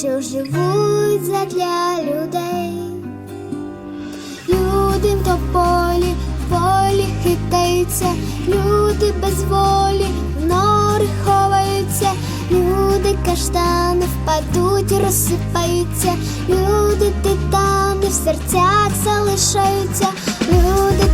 що живуть задля людей. Люди в тополі, полі хитаються, люди без волі, в нори ховаються, люди каштани впадуть, розсипаються, люди титани в серцях залишаються, люди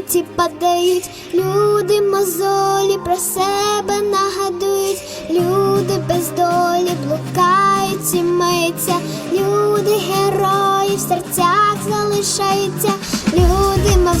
і падають, люди мозолі про себе нагадують, люди без долі блукають і миються, люди герої в серцях залишаються, люди, мов